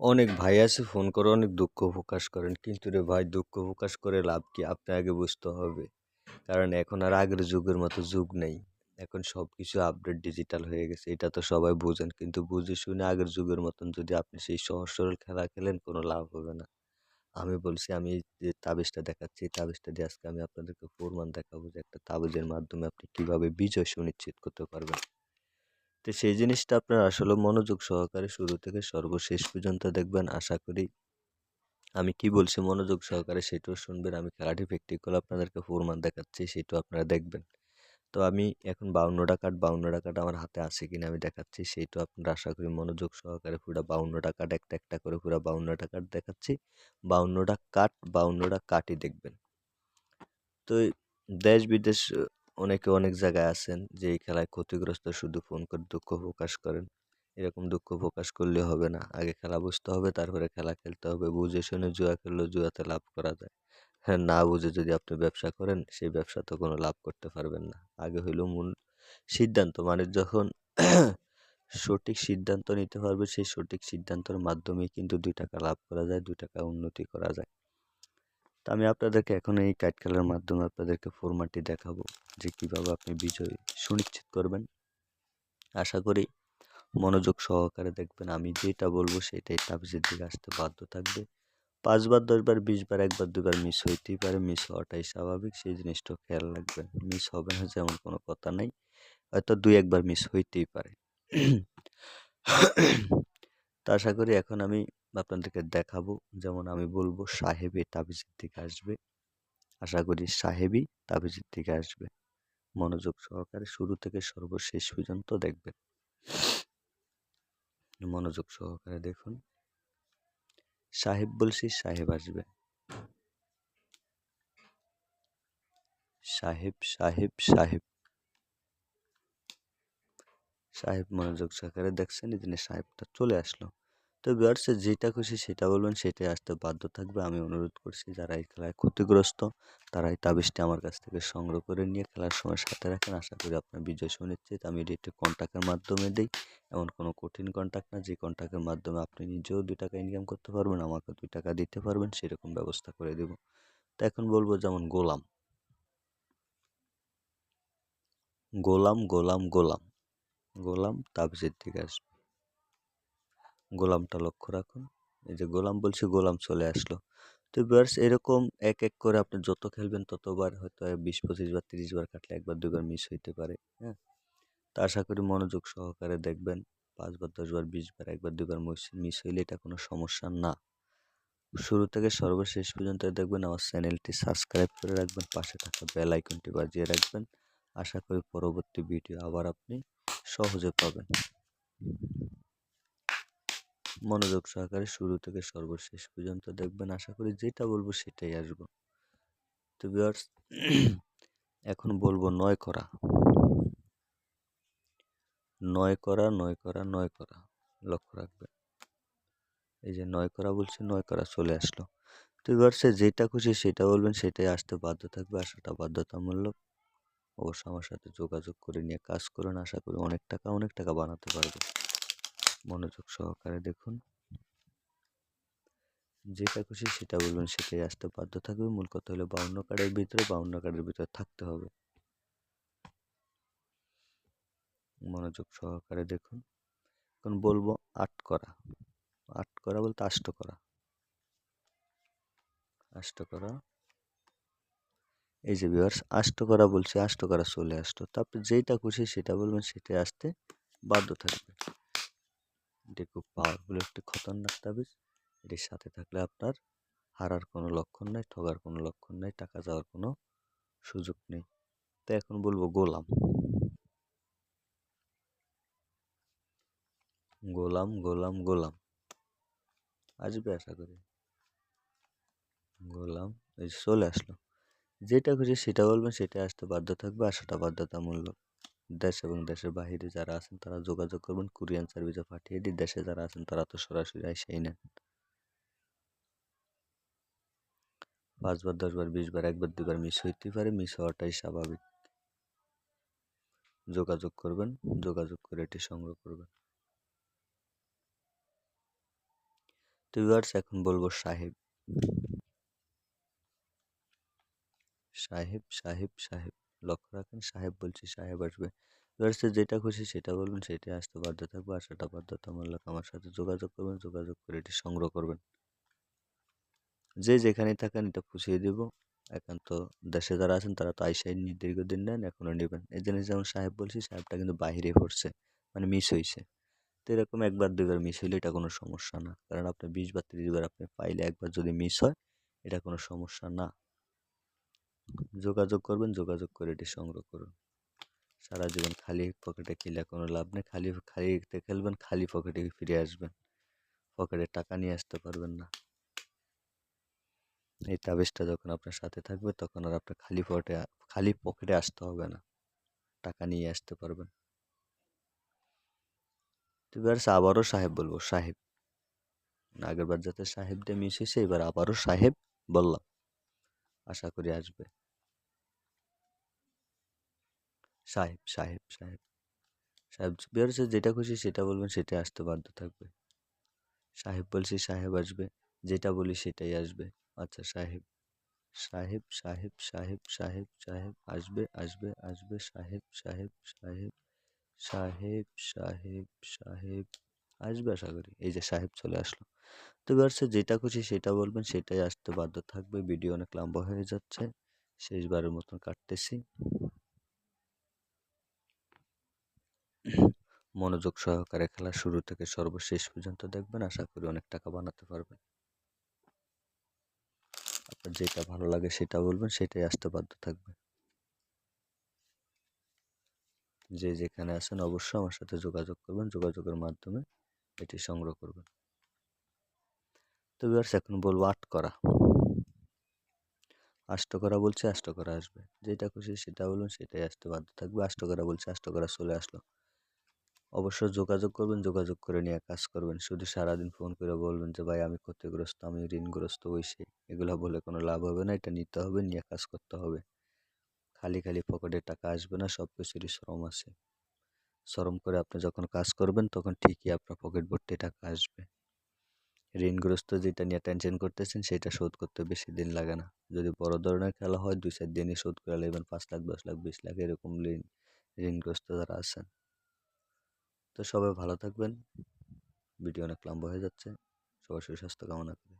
অনেক ভাই আছে, ফোন করে অনেক দুঃখ প্রকাশ করেন। কিন্তু রে ভাই, দুঃখ প্রকাশ করে লাভ কি? আপনি আগে বুঝতে হবে। কারণ এখন আর আগের যুগের মতো যুগ নেই। এখন সব কিছু আপডেট ডিজিটাল হয়ে গেছে, এটা তো সবাই বোঝেন। কিন্তু বুঝে শুনে আগের যুগের মতন যদি আপনি সেই সহজ সরল খেলা খেলেন, কোনো লাভ হবে না। আমি বলছি, আমি যে তাবিজটা দেখাচ্ছি, এই তাবিজটা দিয়ে আজকে আমি আপনাদেরকে প্রমাণ দেখাবো যে একটা তাবিজের মাধ্যমে আপনি কীভাবে বিজয় সুনিশ্চিত করতে পারবেন। তো সেই জিনিসটা আপনার আসলে মনোযোগ সহকারে শুরু থেকে সর্বশেষ পর্যন্ত দেখবেন, আশা করি। আমি কি বলছি মনোযোগ সহকারে সেটাও শুনবেন, আমি খেলাটি প্র্যাকটিক্যাল আপনাদেরকে প্রমাণ দেখাচ্ছি, সেটাও আপনারা দেখবেন। তো আমি এখন বাউন্নটা কার্ড বাউন্নটা কার্ড আমার হাতে আছে কিনা আমি দেখাচ্ছি সেইটাও আপনারা আশা করি মনোযোগ সহকারে পুরো বাউন্নটা কার্ড একটা একটা করে পুরো বাউন্নটা কার্ড দেখাচ্ছি। বাউন্নটা কাট বাউন্নটা কাটই দেখবেন। তো দেশ বিদেশ অনেকে অনেক জায়গায় আছেন যে, এই খেলায় ক্ষতিগ্রস্ত শুধু ফোন করে দুঃখ প্রকাশ করেন। এরকম দুঃখ প্রকাশ করলে হবে না। আগে খেলা বুঝতে হবে, তারপরে খেলা খেলতে হবে। বুঝে শুনে জুয়া খেললেও জুয়াতে লাভ করা যায়। হ্যাঁ না বুঝে যদি আপনি ব্যবসা করেন, সেই ব্যবসা তো কোনো লাভ করতে পারবেন না। আগে হইল মূল সিদ্ধান্ত। মানে যখন সঠিক সিদ্ধান্ত নিতে পারবে, সেই সঠিক সিদ্ধান্তের মাধ্যমেই কিন্তু দুই টাকা লাভ করা যায়, দুই টাকা উন্নতি করা যায়। তো আমি আপনাদেরকে এখন এই কার্ড খেলার মাধ্যমে আপনাদেরকে ফরম্যাটটি দেখাবো যে কীভাবে আপনি বিজয় সুনিশ্চিত করবেন। আশা করি মনোযোগ সহকারে দেখবেন। আমি যেটা বলব সেটাই তাবিজের দিকে আসতে বাধ্য থাকবে। পাঁচবার দশবার বিশবার একবার, দুবার মিস হইতেই পারে মিস হওয়াটাই স্বাভাবিক, সেই জিনিসটা খেয়াল রাখবেন। মিস হবে না যেমন কোনো কথা নাই, হয়তো দুই, একবার মিস হইতেই পারে। তা আশা করি এখন আমি আপনাদেরকে দেখাবো। যেমন আমি বলব, সাহেবী তাবিজের দিকে আসবে। আশা করি সাহেবই তাবিজের দিকে আসবে। মনোযোগ সহকারে শুরু থেকে সর্বশেষ পর্যন্ত দেখবেন। মনোযোগ সহকারে দেখুন। সাহেব বলছি, সাহেব আসবে। সাহেব সাহেব সাহেব। সাহেব মনোযোগ সহকারে দেখছেন, এই দিনে সাহেবটা চলে আসলো। তো বিয়ার্সে যেটা খুশি সেটা বলবেন, সেটাই আসতে বাধ্য থাকবে। আমি অনুরোধ করছি, যারা এই খেলায় ক্ষতিগ্রস্ত তারা এই তাবিজটি আমার কাছ থেকে সংগ্রহ করে নিয়ে খেলার সময় সাথে রাখেন। আশা করি আপনার বিজয় সুনিশ্চিত। আমি এটি কন্ট্যাক্টের মাধ্যমে দিই। এমন কোনো কঠিন কন্ট্যাক্ট না, যে কন্ট্যাক্টের মাধ্যমে আপনি নিজেও দুই টাকা ইনকাম করতে পারবেন আমাকে দুই টাকা দিতে পারবেন, সেরকম ব্যবস্থা করে দেব। তো এখন বলব যেমন গোলাম। গোলাম গোলাম গোলাম। গোলাম তাবিজের দিকে আসবে গোলামটা লক্ষ্য রাখুন। এই যে গোলাম বলছি, গোলাম চলে আসলো। তো বিয়ার্স এরকম এক এক করে আপনি যত খেলবেন, ততবার হয়তো বিশ, পঁচিশ বার, তিরিশ বার কাটলে একবার দুবার মিস হইতে পারে হ্যাঁ? তা আশা করি মনোযোগ সহকারে দেখবেন পাঁচবার দশবার বিশবার একবার দুবার মিস হইলে এটা কোনো সমস্যা না। শুরু থেকে সর্বশেষ পর্যন্ত দেখবেন আমার চ্যানেলটি সাবস্ক্রাইব করে রাখবেন, পাশে থাকা বেল আইকনটি বাজিয়ে রাখবেন। আশা করি পরবর্তী ভিডিও আবার আপনি সহজে পাবেন। মনোযোগ সহকারে শুরু থেকে সর্বশেষ পর্যন্ত দেখবেন, আশা করি যেটা বলব সেটাই আসব। তো ভিউয়ার্স এখন বলব নয় করা। নয় করা নয় করা নয় করা, লক্ষ্য রাখবেন। এই যে নয় করা বলছে, নয় করা চলে আসলো। তো ভিউয়ার্সে যেটা খুশি সেটা বলবেন, সেটাই আসতে বাধ্য থাকবে, আসাটা বাধ্যতামূলক। অবশ্য আমার সাথে যোগাযোগ করে নিয়ে কাজ করুন, আশা করি অনেক টাকা অনেক টাকা বানাতে পারবে। মনোযোগ সহকারে দেখুন। যেটা খুশি সেটা বলবেন, সেটাই আসতে বাধ্য থাকবে। মূল কথা হলো বাউন্ন কার্ডের ভিতরে বাউন্ন কার্ডের ভিতরে থাকতে হবে। মনোযোগ সহকারে দেখুন। এখন বলব আট করা। আট করা বলতে আষ্ট করা। আষ্ট করা। এই যে বিভার্স আষ্ট করা বলছে, আষ্ট করা চলে আসতো তারপর যেটা খুশি সেটা বলবেন, সেটাই আসতে বাধ্য থাকবে। এটি খুব পাওয়ারফুল একটি খতরনাক তাবিজ। এটির সাথে থাকলে আপনার হারার কোনো লক্ষণ নাই, ঠগার কোনো লক্ষণ নাই, টাকা যাওয়ার কোনো সুযোগ নেই। তো এখন বলব গোলাম। গোলাম গোলাম গোলাম। আসবে আশা করি। গোলাম, এই চলে আসলো। যেটা খুশি সেটা বলবেন, সেটা আসতে বাধ্য থাকবে আসাটা বাধ্যতামূলক। দেশ এবং দেশের বাহিরে যারা আছেন, তারা যোগাযোগ করবেন, কুরিয়ান সার্ভিসে পাঠিয়ে দিই দেশে যারা আছেন, তারা তো সরাসরি এসেই নেন। পাঁচবার, দশবার, বিশবার, একবার, দুবার মিস হইতে পারে মিস হওয়াটাই স্বাভাবিক। যোগাযোগ করবেন, যোগাযোগ করে এটি সংগ্রহ করবেন। এখন বলব সাহেব। সাহেব সাহেব সাহেব। লক্ষ্য রাখেন, সাহেব বলছি, সাহেব আসবে। ভিউয়ার্সে যেটা খুশি সেটা বলবেন, সেটাই আসতে বাধ্য থাকবে। আসাটা বাধ্যতামূলক আমার সাথে যোগাযোগ করবেন, যোগাযোগ করে এটি সংগ্রহ করবেন। যে যেখানে থাকেন এটা পুষিয়ে দিব। একান্ত দেশে যারা আছেন তারা তো আইসাই দীর্ঘদিন নেন, এখনও নেবেন। এই জিনিস যেমন সাহেব বলছি, সাহেবটা কিন্তু বাহিরে পড়ছে মানে মিস হয়েছে তো এরকম একবার, দুইবার মিস হইলে এটা কোনো সমস্যা না। কারণ আপনি বিশ বা ত্রিশ বার আপনি পাইলে একবার যদি মিস হয়, এটা কোনো সমস্যা না। যোগাযোগ করবেন, যোগাযোগ করে এটি সংগ্রহ করুন। সারা জীবন খালি পকেটে খেলে কোনো লাভ নেই। খালি খালিতে খেলবেন, খালি পকেটে ফিরে আসবেন। পকেটে টাকা নিয়ে আসতে পারবেন না। এই তাবিজটা যখন আপনার সাথে থাকবে, তখন আর আপনার খালি পকেটে খালি পকেটে আসতে হবে না। টাকা নিয়ে আসতে পারবেন। আবারও সাহেব বলব, সাহেব। আগেরবার যাতে সাহেব দিয়ে মিশেছে এবার আবারও সাহেব বললাম। আশা করি আসবে। সাহেব সাহেব সাহেব সাহেব বেরোচ্ছে যেটা খুশি সেটা বলবেন সেটাই আসতে বাধ্য থাকবে সাহেব বলছি সাহেব আসবে যেটা বলি সেটাই আসবে আচ্ছা সাহেব সাহেব সাহেব সাহেব সাহেব সাহেব আসবে আসবে আসবে সাহেব সাহেব সাহেব সাহেব সাহেব সাহেব আসবে আশা করি এই যে সাহেব চলে আসলো তো এবারছে যেটা খুশি সেটা বলবেন সেটাই আসতে বাধ্য থাকবে ভিডিও অনেক লম্বা হয়ে যাচ্ছে শেষবারের মতন কাটতেছি মনোযোগ সহকারে খেলা শুরু থেকে সর্বশেষ পর্যন্ত দেখবেন। আশা করি অনেক টাকা বানাতে পারবেন। আপনার যেটা ভালো লাগে সেটা বলবেন, সেটাই আসতে বাধ্য থাকবে। যে যেখানে আছেন অবশ্যই আমার সাথে যোগাযোগ করবেন, যোগাযোগের মাধ্যমে এটি সংগ্রহ করবেন। তো ভিউয়ার্স এখন বলব আট করা। আষ্ট করা বলছে, আষ্ট করা আসবে। যেটা খুশি সেটা বলবেন সেটাই আসতে বাধ্য থাকবে। আষ্ট করা বলছে, আষ্ট করা চলে আসলো। অবশ্য যোগাযোগ করবেন, যোগাযোগ করে নিয়ে কাজ করবেন। শুধু সারাদিন ফোন করে বলবেন যে, ভাই, আমি ক্ষতিগ্রস্ত, আমি ঋণগ্রস্ত সে এগুলো বলে কোনো লাভ হবে না, এটা নিতে হবে, নিয়ে কাজ করতে হবে। খালি খালি পকেটে টাকা আসবে না সব কিছুরই শ্রম আছে। শ্রম করে আপনি যখন কাজ করবেন, তখন ঠিকই আপনার পকেট ভর্তি টাকা আসবে। ঋণগ্রস্ত যেটা নিয়ে টেনশন করতেছেন, সেটা শোধ করতে বেশি দিন লাগে না। যদি বড় ধরনের খেলা হয় দুই চার দিনই শোধ করে নেবেন, পাঁচ লাখ, দশ লাখ, বিশ লাখ, এরকম ঋণ, ঋণগ্রস্ত যারা আছেন। তো সবাই ভালো থাকবেন। ভিডিও অনেক লম্বা হয়ে যাচ্ছে। সবার সুস্বাস্থ্য কামনা করি।